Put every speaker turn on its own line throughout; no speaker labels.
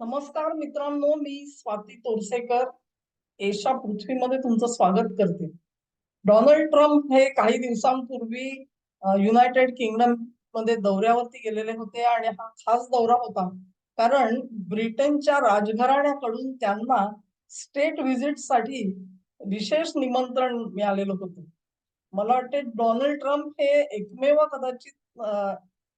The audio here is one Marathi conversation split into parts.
नमस्कार मित्रांनो मी स्वाती तोरसेकर एशा पृथ्वीमध्ये तुमचं स्वागत करते. डोनाल्ड ट्रम्प हे काही दिवसांपूर्वी युनायटेड किंगडममध्ये दौऱ्यावरती गेलेले होते आणि हा खास दौरा होता. कारण ब्रिटनच्या राजघराण्याकडून त्यांना स्टेट व्हिजिटसाठी विशेष निमंत्रण मिळालेलं होतं. मला वाटते डोनाल्ड ट्रम्प हे एकमेव कदाचित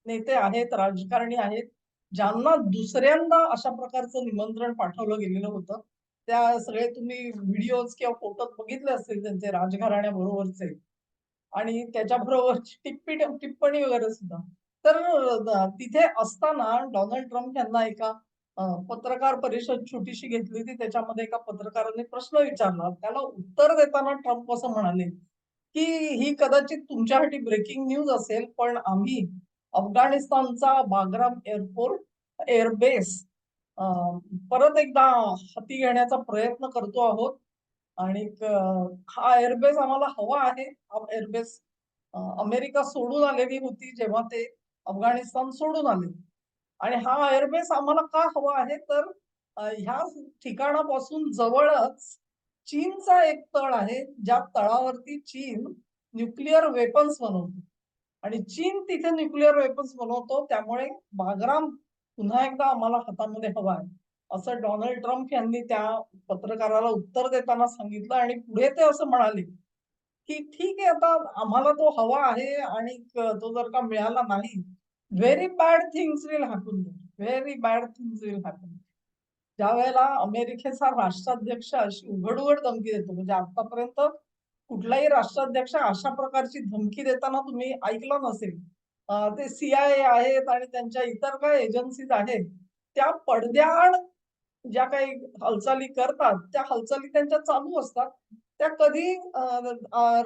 नेते आहेत राजकारणी आहेत. ज्यांना दुसऱ्यांदा अशा प्रकारचं निमंत्रण पाठवलं गेलेलं होतं त्या सगळे तुम्ही व्हिडिओज किंवा फोटो बघितले असतील त्यांचे राजघराण्याबरोबरचे. आणि त्याच्याबरोबरची टिप्पी टिप्पणी वगैरे सुद्धा. तर तिथे असताना डोनाल्ड ट्रम्प यांना एका पत्रकार परिषद छोटीशी घेतली होती. त्याच्यामध्ये एका पत्रकाराने प्रश्न विचारला. त्याला उत्तर देताना ट्रम्प असं म्हणाले की ही कदाचित तुमच्यासाठी ब्रेकिंग न्यूज असेल पण आम्ही अफगाणिस्तानचा बागराम एअरपोर्ट एअरबेस. परत एकदा हाती घेण्याचा प्रयत्न करतो आहोत. आणि हा एअरबेस आम्हाला हवा आहे. एअरबेस अमेरिका सोडून आलेली होती जेव्हा ते अफगाणिस्तान सोडून आले. आणि हा एअरबेस आम्हाला का हवा आहे? तर ह्या ठिकाणापासून जवळच चीनचा एक तळ आहे. ज्या तळावरती चीन न्यूक्लिअर वेपन्स बनवतो. आणि चीन तिथे न्यूक्लिअर वेपन्स बनवतो त्यामुळे बागराम पुन्हा एकदा आम्हाला हातामध्ये हवा आहे. असं डोनाल्ड ट्रम्प यांनी त्या पत्रकाराला उत्तर देताना सांगितलं आणि पुढे ते असं म्हणाले की ठीक आहे आता आम्हाला तो हवा आहे आणि तो जर का मिळाला नाही very bad things will happen very bad things will happen ज्या वेळेला अमेरिकेचा राष्ट्राध्यक्ष अशी उघड उघड धमकी देतो म्हणजे आतापर्यंत कुठलाही राष्ट्राध्यक्ष अशा प्रकारची धमकी देताना तुम्ही ऐकलं नसेल. ते सीआयए आहेत आणि त्यांच्या इतर काय एजन्सीज आहेत त्या पडद्याआड ज्या काही हालचाली करतात त्या हालचाली त्यांच्या चालू असतात. त्या कधी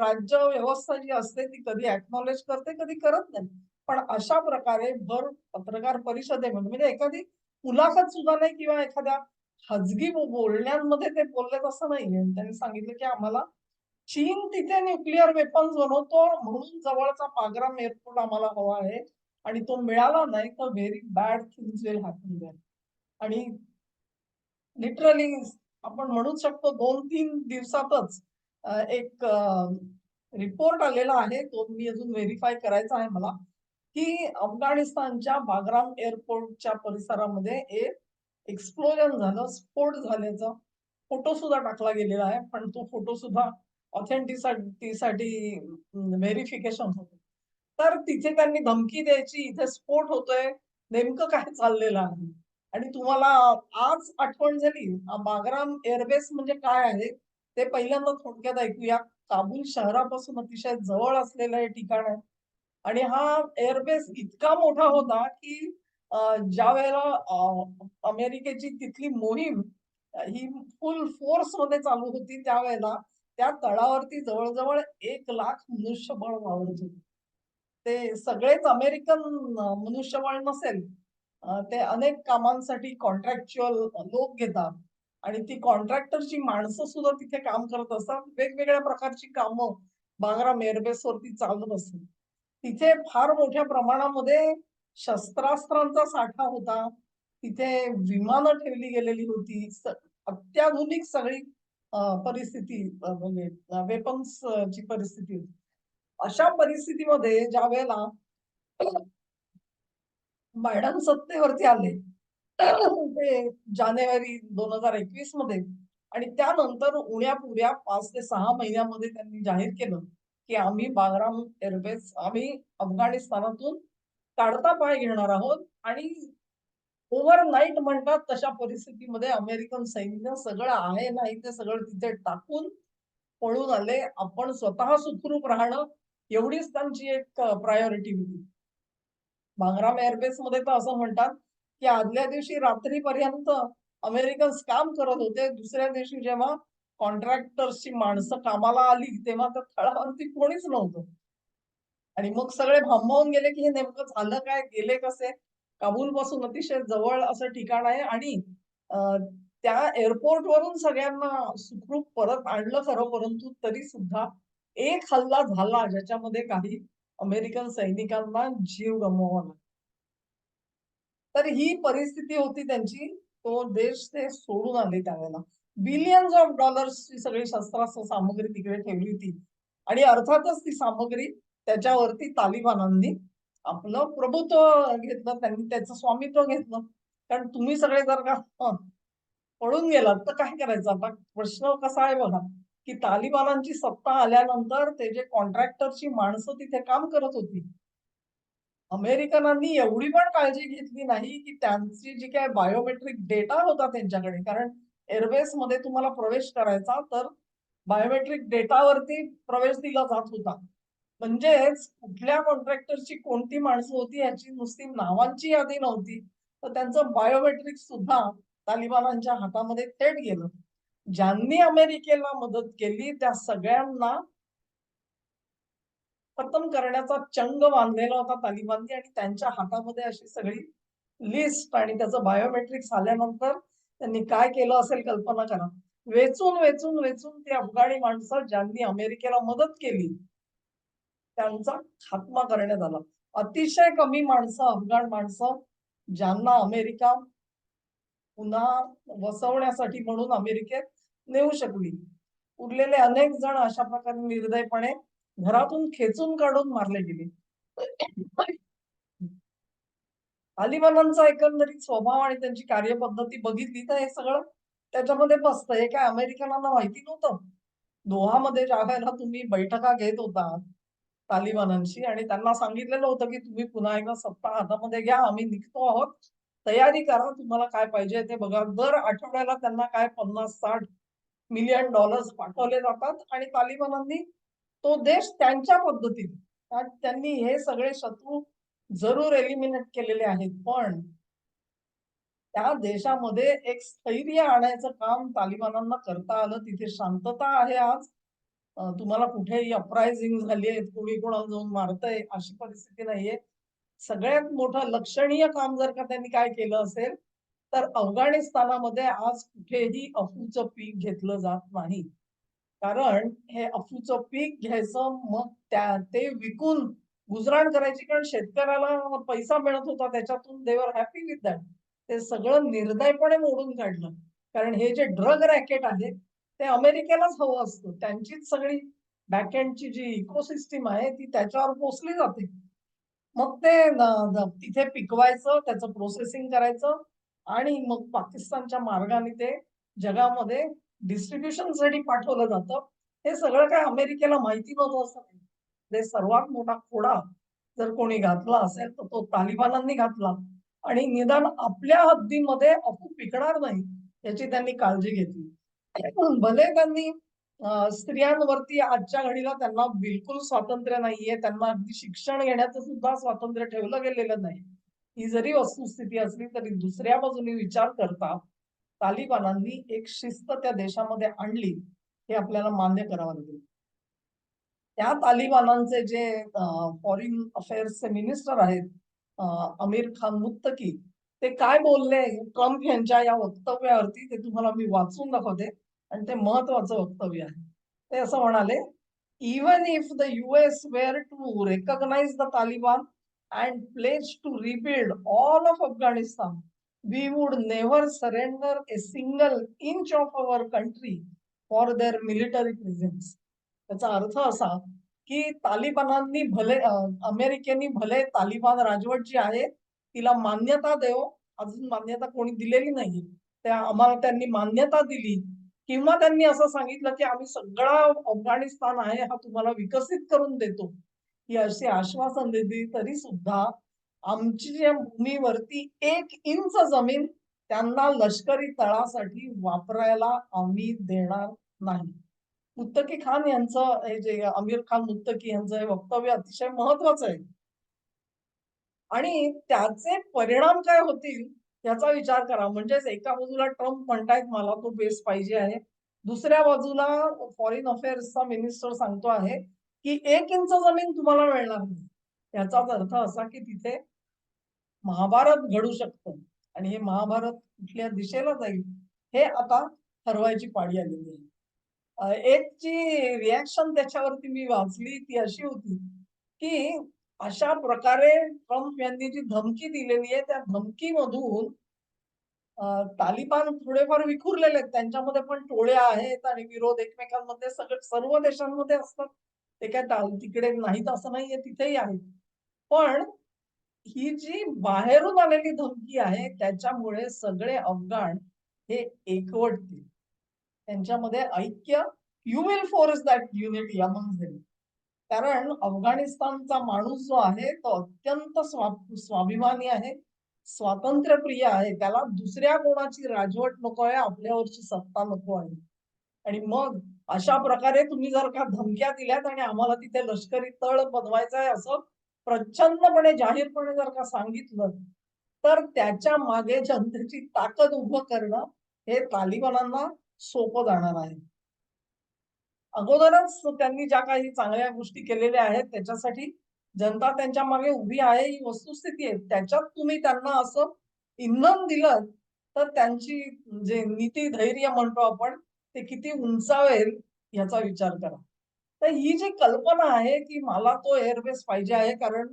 राज्य व्यवस्था जी असते ती कधी अॅक्नॉलेज करते कधी करत नाही. पण अशा प्रकारे भर पत्रकार परिषदेमध्ये म्हणजे एखादी मुलाखत सुद्धा नाही किंवा एखाद्या खाजगी बोलण्यांमध्ये ते बोलले तसं नाहीये. त्यांनी सांगितलं की आम्हाला चीन तिथे न्यूक्लिअर वेपन्स बनवतो म्हणून जवळचा पागराम एअरपोर्ट आम्हाला हवा आहे. आणि तो मिळाला नाही तर very bad things will happen there आणि लिटरली आपण म्हणू शकतो दोन तीन दिवसातच एक रिपोर्ट आलेला आहे. तो मी अजून व्हेरीफाय करायचा आहे मला की अफगाणिस्तानच्या बागराम एअरपोर्टच्या परिसरामध्ये एक एक्सप्लोजन झालं स्फोट झाल्याचा फोटो सुद्धा टाकला गेलेला आहे. पण तो फोटो सुद्धा ऑथेंटिसिटीसाठी व्हेरिफिकेशन होतं. तर तिथे त्यांनी धमकी द्यायची इथे स्फोट होतोय नेमकं काय चाललेलं आहे? आणि तुम्हाला आज आठवण झाली बागराम एअरबेस म्हणजे काय आहे? ते पहिल्यांदा थोडक्यात ऐकूया. काबूल शहरापासून अतिशय जवळ असलेलं हे ठिकाण आहे. आणि हा एअरबेस इतका मोठा होता की ज्या वेळेला अमेरिकेची तिथली मोहीम ही फुल फोर्समध्ये चालू होती त्यावेळेला त्या तळावरती जवळजवळ एक लाख मनुष्यबळ वावरत होते. ते सगळेच अमेरिकन मनुष्यबळ नसेल ते अनेक कामांसाठी कॉन्ट्रॅक्च्युअल लोक घेतात. आणि ती कॉन्ट्रॅक्टरची माणसं सुद्धा तिथे काम करत असतात. वेगवेगळ्या प्रकारची कामं बांगरा एअरबेस वरती चालत असतात. तिथे फार मोठ्या प्रमाणामध्ये शस्त्रास्त्रांचा साठा होता. तिथे विमानं ठेवली गेलेली होती. अत्याधुनिक सगळी परिस्थिती म्हणजे वेपन्स ची परिस्थिती होती. अशा परिस्थितीमध्ये ज्या वेळेला बायडन सत्तेवरती आले ते जानेवारी दोन हजार एकवीसमध्ये आणि त्यानंतर उण्या पुऱ्या पाच ते सहा महिन्यामध्ये त्यांनी जाहीर केलं की आम्ही बागराम एअरबेस आम्ही अफगाणिस्तानातून काढता पाय घेणार आहोत आणि ओव्हरनाईट म्हणतात तशा परिस्थितीमध्ये अमेरिकन सैन्य सगळं आहे नाही ते सगळं तिथे टाकून पळून आले. आपण स्वतः सुखरूप राहणं एवढीच त्यांची एक प्रायोरिटी होती. भांगराम एअरबेस मध्ये तर असं म्हणतात की आदल्या दिवशी रात्रीपर्यंत अमेरिकन्स काम करत होते. दुसऱ्या दिवशी जेव्हा कॉन्ट्रॅक्टर्सची माणसं कामाला आली तेव्हा त्या थळावरती कोणीच नव्हतं. आणि मग सगळे भांबावून गेले की हे नेमकं झालं काय गेले कसे? काबूल पासून अतिशय जवळ असं ठिकाण आहे आणि त्या एअरपोर्ट वरून सगळ्यांना सुखरूप परत आणलं खरं परंतु तरी सुद्धा एक हल्ला झाला ज्याच्यामध्ये काही अमेरिकन सैनिकांना जीव गमवावा लागला. तर ही परिस्थिती होती त्यांची. तो देश ते सोडून आले त्यावेळेला. बिलियन्स ऑफ डॉलर्सची सगळी शस्त्रास्त्र सामग्री तिकडे ठेवली होती. आणि अर्थातच ती सामग्री त्याच्यावरती तालिबानांनी आपलं प्रभुत्व घेतलं त्यांनी त्याचं स्वामित्व घेतलं. कारण तुम्ही सगळे जर का पळून गेलात तर काय करायचं आता? प्रश्न कसा आहे बघा की तालिबानांची सत्ता आल्यानंतर ते जे कॉन्ट्रॅक्टरची माणसं तिथे काम करत होती अमेरिकनांनी एवढी पण काळजी घेतली नाही की त्यांची जी काय बायोमेट्रिक डेटा होता त्यांच्याकडे. कारण एअरवेस मध्ये तुम्हाला प्रवेश करायचा तर बायोमेट्रिक डेटावरती प्रवेश दिला जात होता. म्हणजेच कुठल्या कॉन्ट्रॅक्टरची कोणती माणसं होती याची नुसती नावांची यादी नव्हती. तर त्यांचं बायोमेट्रिक सुद्धा तालिबानांच्या हातामध्ये थेट गेलं. ज्यांनी अमेरिकेला मदत केली त्या सगळ्यांना खतम करण्याचा चंग बांधलेला होता तालिबाननी आणि त्यांच्या हातामध्ये अशी सगळी लिस्ट आणि त्याचं बायोमेट्रिक्स आल्यानंतर त्यांनी काय केलं असेल कल्पना करा. वेचून वेचून वेचून ते अफगाणी माणसं ज्यांनी अमेरिकेला मदत केली त्यांचा खात्मा करण्यात आला. अतिशय कमी माणसं अफगाण माणसं ज्यांना अमेरिका पुन्हा वसवण्यासाठी म्हणून अमेरिकेत नेऊ शकली. उरलेले अनेक जण अशा प्रकारे निर्दयपणे घरातून खेचून काढून मारले गेले. तालिबानांचा एकंदरीत स्वभाव आणि त्यांची कार्यपद्धती बघितली तर हे सगळं त्याच्यामध्ये बसतं. हे काय अमेरिकनांना माहिती नव्हतं? दोहामध्ये ज्या वेळेला तुम्ही बैठका घेत होता. तालिबानांशी आणि त्यांना सांगितलेलं होतं की तुम्ही पुन्हा एकदा सत्ता हातामध्ये घ्या आम्ही निघतो आहोत. तयारी करा तुम्हाला काय पाहिजे ते बघा. दर आठवड्याला त्यांना काय पन्नास साठ मिलियन डॉलर्स पाठवले जातात आणि तालिबानांनी तो देश त्यांच्या पद्धतीने त्यांनी हे सगळे शत्रू जरूर एलिमिनेट केलेले आहेत. पण त्या देशामध्ये एक स्थैर्य आणायचं काम तालिबानांना करता आलं तिथे शांतता आहे आज. तुम्हाला कुठेही अपरायझिंग झाली आहेत कोणी कोणाला जाऊन मारतंय अशी परिस्थिती नाहीये. सगळ्यात मोठं लक्षणीय काम जर का त्यांनी काय केलं असेल तर अफगाणिस्तानामध्ये आज कुठेही अफूचं पीक घेतलं जात नाही. कारण हे अफूचं पीक घ्यायचं मग त्या ते विकून गुजराण करायची कारण शेतकऱ्याला पैसा मिळत होता त्याच्यातून देवर हॅपी विथ दॅट ते सगळं निर्दयपणे मोडून काढलं. कारण हे जे ड्रग रॅकेट आहे ते अमेरिकेलाच हवं असतं. त्यांचीच सगळी बॅकएंडची जी इकोसिस्टीम आहे ती त्याच्यावर पोचली जाते. मग ते तिथे पिकवायचं त्याचं प्रोसेसिंग करायचं आणि मग पाकिस्तानच्या मार्गाने ते जगामध्ये डिस्ट्रीब्युशनसाठी पाठवलं जातं. हे सगळं काय अमेरिकेला माहिती नव्हतं असं नाही ते म्हणजे सर्वात मोठा खोडा जर कोणी घातला असेल तर तो तालिबानांनी घातला. आणि निदान आपल्या हद्दीमध्ये अफू पिकणार नाही याची त्यांनी काळजी घेतली. भले त्यांनी स्त्रियांवरती आजच्या घडीला त्यांना बिलकुल स्वातंत्र्य नाहीये त्यांना अगदी शिक्षण घेण्याचं सुद्धा स्वातंत्र्य ठेवलं गेलेलं नाही. ही जरी वस्तुस्थिती असली तरी दुसऱ्या बाजूने विचार करता तालिबानांनी एक शिस्त त्या देशामध्ये आणली हे आपल्याला मान्य करावं लागेल. त्या तालिबानांचे जे फॉरेन अफेअर्सचे मिनिस्टर आहेत आमिर अमीर खान मुत्तकी ते काय बोलले? ट्रम्प यांच्या या वक्तव्यावरती ते तुम्हाला मी वाचून दाखवते. आणि ते महत्वाचं वक्तव्य आहे. ते असं म्हणाले even if the US were to recognise the Taliban and pledge to rebuild all of Afghanistan we would never surrender a single inch of our country for their military presence त्याचा अर्थ असा की तालिबानांनी भले अमेरिकेनी भले तालिबान राजवट जी आहे तिला मान्यता देव अजून मान्यता कोणी दिलेली नाही. त्या आम्हाला त्यांनी मान्यता दिली किंवा त्यांनी असं सांगितलं की आम्ही सगळा अफगाणिस्तान आहे हा तुम्हाला विकसित करून देतो. ही अशी आश्वासन दिली तरी सुद्धा आमची ज्या भूमीवरती एक इंच जमीन त्यांना लष्करी तळासाठी वापरायला आम्ही देणार नाही. मुत्तकी खान यांचं हे जे आमिर खान मुत्तकी यांचं हे वक्तव्य अतिशय महत्वाचं आहे. आणि त्याचे परिणाम काय होतील? याचा विचार करा. म्हणजेच एका बाजूला ट्रम्प म्हणतायत मला तो बेस पाहिजे आहे. दुसऱ्या बाजूला फॉरेन अफेअर्सचा मिनिस्टर सांगतो आहे की एक इंच जमीन तुम्हाला मिळणार नाही. याचाच अर्थ असा की तिथे महाभारत घडू शकतं. आणि हे महाभारत कुठल्या दिशेला जाईल हे आता ठरवायची पाळी आलेली आहे. एक जी रिॲक्शन त्याच्यावरती मी वाचली ती अशी होती की अशा प्रकारे ट्रम्प यांनी जी धमकी दिलेली आहे त्या धमकीमधून तालिबान थोडेफार विखुरलेले आहेत. त्यांच्यामध्ये पण टोळ्या आहेत आणि विरोध एकमेकांमध्ये सगळे सर्व देशांमध्ये असतात. ते काय तिकडे नाहीत असं नाहीये तिथेही आहेत. पण ही जी बाहेरून आलेली धमकी आहे त्याच्यामुळे सगळे अफगाण हे एकवटतील. त्यांच्यामध्ये ऐक्य you will force that unity among them कारण अफगाणिस्तानचा माणूस जो आहे तो अत्यंत स्वा स्वाभिमानी आहे स्वातंत्र्यप्रिय आहे. त्याला दुसऱ्या कोणाची राजवट नको आहे आपल्यावरची सत्ता नको आहे. आणि मग अशा प्रकारे तुम्ही जर का धमक्या दिल्यात आणि आम्हाला तिथे लष्करी तळ बनवायचं आहे असं प्रचंडपणे जाहीरपणे जर का सांगितलं तर त्याच्यामागे जनतेची ताकद उभं करणं हे तालिबानांना सोपं जाणार आहे. अगोदरच त्यांनी ज्या काही चांगल्या गोष्टी केलेल्या आहेत त्याच्यासाठी जनता त्यांच्या मागे उभी आहे ही वस्तुस्थिती आहे. त्याच्यात तुम्ही त्यांना असं इंधन दिलं तर त्यांची जे नीती धैर्य म्हणतो आपण ते किती उंचावेल याचा विचार करा. तर ही जी कल्पना आहे की मला तो एअरबेस पाहिजे आहे कारण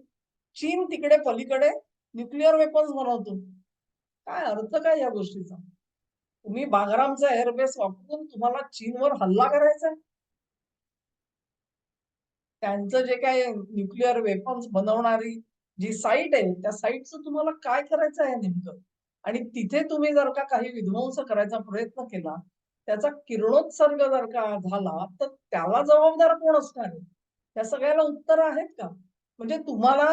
चीन तिकडे पलीकडे न्यूक्लिअर वेपन्स बनवतो. काय अर्थ काय या गोष्टीचा? तुम्ही बागरामचा एअरबेस वापरून तुम्हाला चीनवर हल्ला करायचा आहे? त्यांचं जे काय न्यूक्लिअर वेपन्स बनवणारी जी साईट आहे त्या साईटचं तुम्हाला काय करायचं आहे नेमकं? आणि तिथे तुम्ही जर का काही विध्वंस करायचा प्रयत्न केला त्याचा किरणोत्सर्ग जर का झाला तर त्याला जबाबदार कोण असणार आहे? त्या सगळ्याला उत्तर आहेत का? म्हणजे तुम्हाला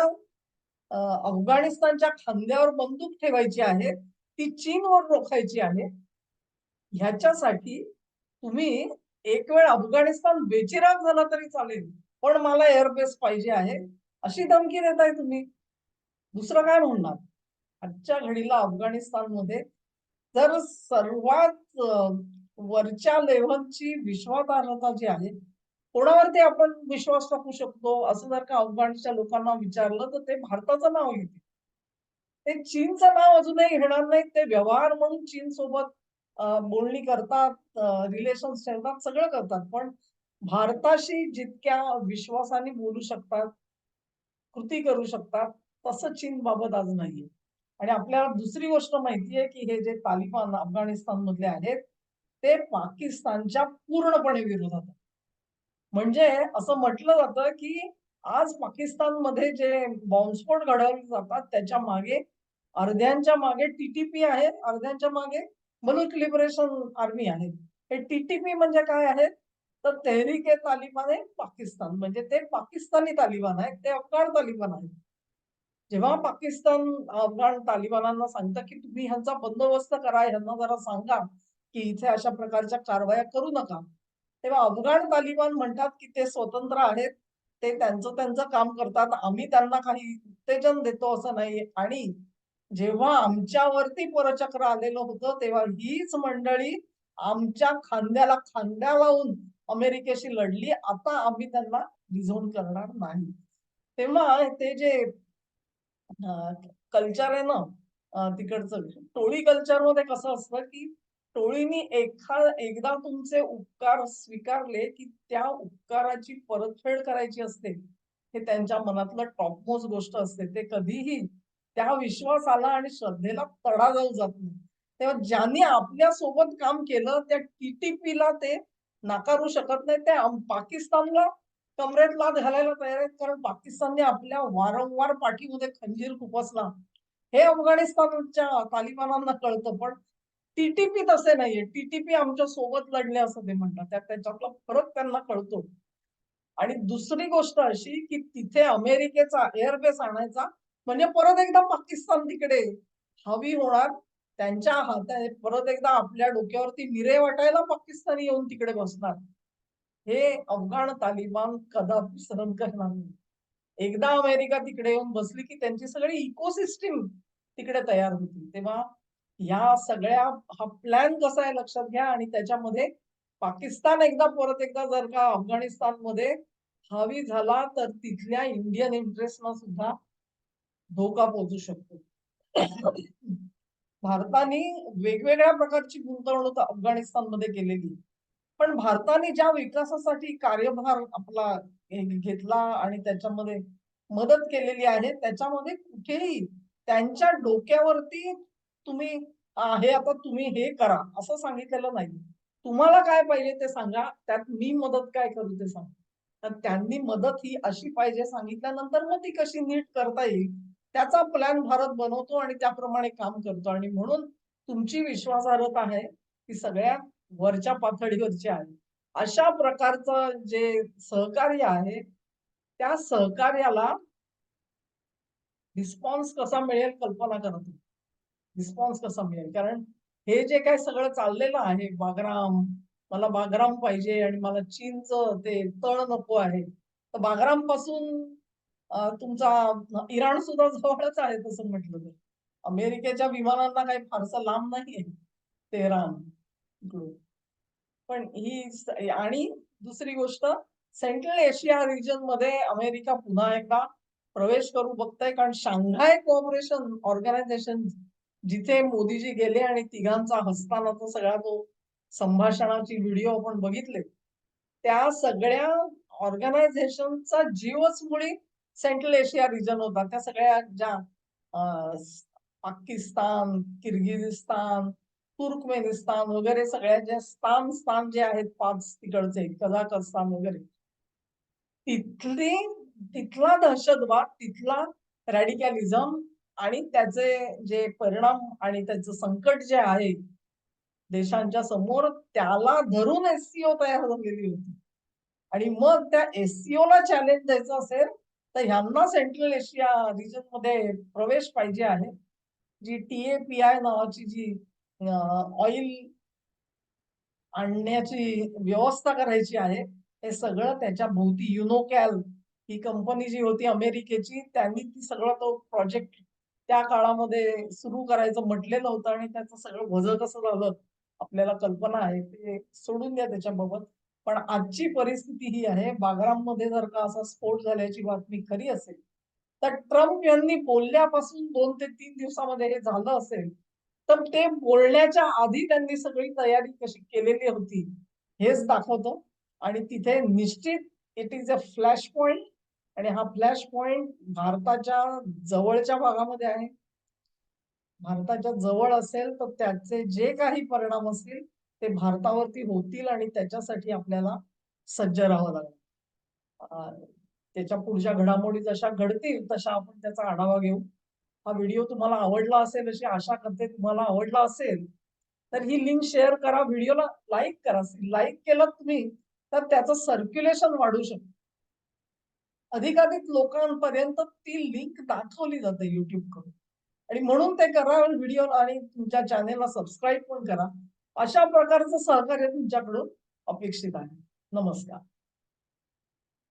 अफगाणिस्तानच्या खांद्यावर बंदूक ठेवायची आहे ती चीनवर रोखायची आहे. ह्याच्यासाठी तुम्ही एक वेळ अफगाणिस्तान बेचिराग झाला तरी चालेल. पण मला एअरबेस पाहिजे आहे. अशी धमकी देताय तुम्ही. दुसरं काय म्हणणार? आजच्या घडीला अफगाणिस्तानमध्ये जर सर्वात वरच्या लेव्हलची विश्वासार्हता जी आहे कोणावरती आपण विश्वास टाकू शकतो? असं जर का अफगाणच्या लोकांना विचारलं तर ते भारताचं नाव घेते ते चीनचं नाव अजूनही घेणार नाहीत. ते व्यवहार म्हणून चीन सोबत बोलणी करतात रिलेशन ठेवतात सगळं करतात. पण भारताशी जितक्या विश्वासाने बोलू शकतात कृती करू शकतात तसं चीन बाबत आज नाहीये. आणि आपल्याला दुसरी गोष्ट माहितीये की हे जे तालिबान अफगाणिस्तान मधले आहेत ते पाकिस्तानच्या पूर्णपणे विरोधात म्हणजे असं म्हटलं जातं की आज पाकिस्तानमध्ये जे बॉम्बस्फोट घडवले जातात त्याच्यामागे अर्ध्यांच्या मागे टीटीपी आहे अर्ध्यांच्या मागे बलुच लिबरेशन आर्मी आहे. हे टीटीपी म्हणजे काय आहेत तर तेहरीक ए तालिबान आहे पाकिस्तान. म्हणजे ते पाकिस्तानी तालिबान आहेत ते अफगाण तालिबान आहेत. जेव्हा पाकिस्तान अफगाण तालिबानांना सांगतं की तुम्ही ह्यांचा बंदोबस्त करा ह्यांना जरा सांगा की इथे अशा प्रकारच्या कारवाया करू नका. तेव्हा अफगाण तालिबान म्हणतात की ते स्वतंत्र आहेत ते त्यांचं त्यांचं काम करतात आम्ही त्यांना काही उत्तेजन देतो असं नाही. आणि जेव्हा आमच्यावरती परचक्र आलेलं होतं तेव्हा हीच मंडळी आमच्या खांद्याला खांद्या लावून अमेरिकेशी लढली आता आम्ही त्यांना डिझोन करणार नाही. तेव्हा ते जे कल्चर आहे ना तिकडचं टोळी कल्चरमध्ये कसं असतं की टोळीनी एखा एकदा तुमचे उपकार स्वीकारले की त्या उपकाराची परतफेड करायची असते. हे त्यांच्या मनातलं टॉपमोस्ट गोष्ट असते. ते कधीही त्या विश्वासाला आणि श्रद्धेला तडा जाऊ जात नाही. तेव्हा ज्यांनी आपल्यासोबत काम केलं त्या टीटीपीला ते नाकारू शकत नाही. ते पाकिस्तानला कमरेत लाद घालायला तयार आहेत. कारण पाकिस्तानने आपल्या वारंवार पाठीमध्ये खंजीर खुपसला. हे अफगाणिस्तानच्या तालिबानांना कळतं पण टीटीपी तसे नाहीये. टीटीपी आमच्यासोबत लढले असं ते म्हणतात. त्या त्याच्यातला फरक त्यांना कळतो. आणि दुसरी गोष्ट अशी की तिथे अमेरिकेचा एअरबेस आणायचा म्हणजे परत एकदा पाकिस्तान तिकडे. हवी होणार त्यांच्या हातात परत एकदा आपल्या डोक्यावरती मिरे वाटायला पाकिस्तानी येऊन तिकडे बसणार. हे अफगाण तालिबान कदापि सहन करणार नाही. एकदा अमेरिका तिकडे येऊन बसली की त्यांची सगळी इकोसिस्टीम तिकडे तयार होती. तेव्हा या सगळ्या हा प्लॅन कसा आहे लक्षात घ्या आणि त्याच्यामध्ये पाकिस्तान एकदा परत एकदा जर का अफगाणिस्तानमध्ये हवी झाला तर तिथल्या इंडियन इंटरेस्टना सुद्धा धोका पोहोचू शकतो. भारताने वेगवेगळ्या प्रकारची गुंतवणूक अफगाणिस्तानमध्ये केलेली. पण भारताने ज्या विकासासाठी कार्यभार आपला घेतला आणि त्याच्यामध्ये मदत केलेली आहे त्याच्यामध्ये कुठेही त्यांच्या डोक्यावरती तुम्ही आहे हे आता तुम्ही हे करा असं सांगितलेलं नाही. तुम्हाला काय पाहिजे ते सांगा त्यात मी मदत काय करू ते सांगा. तर त्यांनी मदत ही अशी पाहिजे सांगितल्यानंतर मग ती कशी नीट करता येईल त्याचा प्लॅन भारत बनवतो आणि त्याप्रमाणे काम करतो. आणि म्हणून तुमची विश्वासार्हता आहे ती सगळ्यात वरच्या पातळीवरची आहे. अशा प्रकारचं जे सहकार्य आहे त्या सहकार्याला रिस्पॉन्स कसा मिळेल कल्पना करत रिस्पॉन्स कसा मिळेल? कारण हे जे काही सगळं चाललेलं आहे बागराम मला बागराम पाहिजे आणि मला चीनचं ते तळ नको आहे तर बागरामपासून तुमचा इराण सुद्धा जवळच आहे तसं म्हटलं तर. अमेरिकेच्या विमानांना काही फारसं लांब नाहीये तेहरान. इकडून पण ही आणि दुसरी गोष्ट सेंट्रल एशिया रिजनमध्ये अमेरिका पुन्हा एकदा प्रवेश करू बघताय कारण शांघाय कोऑपरेशन ऑर्गनायझेशन जिथे मोदीजी गेले आणि तिघांचा हस्तानाचा सगळा तो संभाषणाची व्हिडिओ आपण बघितले त्या सगळ्या ऑर्गनायझेशनचा जीवच मुळी सेंट्रल एशिया रिजन होता. त्या सगळ्या ज्या पाकिस्तान किर्गिझिस्तान तुर्कमेनिस्तान वगैरे सगळ्या ज्या स्थान स्थान जे आहेत पाच तिकडचे कझाकस्तान वगैरे तिथली तिथला दहशतवाद तिथला रॅडिकॅलिझम आणि त्याचे जे परिणाम आणि त्याचं संकट जे आहे देशांच्या समोर त्याला धरून एससीओ तयार झालेली होती. आणि मग त्या एससीओ ला चॅलेंज द्यायचं असेल तर ह्यांना सेंट्रल एशिया रिजनमध्ये प्रवेश पाहिजे आहे. G T A P I नावाची जी ऑइल आणण्याची व्यवस्था करायची आहे हे सगळं त्याच्या भोवती युनोकॅल ही कंपनी जी होती अमेरिकेची त्यांनी ती सगळं तो प्रोजेक्ट त्या काळामध्ये सुरू करायचं म्हटलेलं होतं आणि त्याचं सगळं वजं कसं झालं आपल्याला कल्पना आहे ते सोडून द्या त्याच्याबाबत. पण आजची परिस्थिती ही आहे बागराममध्ये जर का असा स्फोट झाल्याची बातमी खरी असेल तर ट्रम्प यांनी बोलल्यापासून दोन ते तीन दिवसामध्ये हे झालं असेल तर ते बोलण्याच्या आधी त्यांनी सगळी तयारी कशी केलेली होती हेच दाखवतो. आणि तिथे निश्चित it is a flash point आणि हा फ्लॅश पॉइंट भारताच्या जवळच्या भागामध्ये आहे. भारताच्या जवळ असेल तर त्याचे जे काही परिणाम असतील ते भारतावरती होतील आणि त्याच्यासाठी आपल्याला सज्ज राहावं लागेल. त्याच्या पुढच्या घडामोडी जशा घडतील तशा आपण त्याचा आढावा घेऊ. हा व्हिडिओ तुम्हाला आवडला असेल अशी आशा करते तुम्हाला आवडला असेल तर ही लिंक शेअर करा व्हिडिओला लाईक करा. लाईक केलं तुम्ही तर त्याचं सर्क्युलेशन वाढू शकतं अधिकाधिक लोकांपर्यंत ती लिंक दाखवली जाते युट्यूबकडून. आणि म्हणून ते करा व्हिडिओ आणि तुमच्या चॅनेलला सबस्क्राईब पण करा. अशा प्रकारचं सहकार्य तुमच्याकडून अपेक्षित आहे. नमस्कार.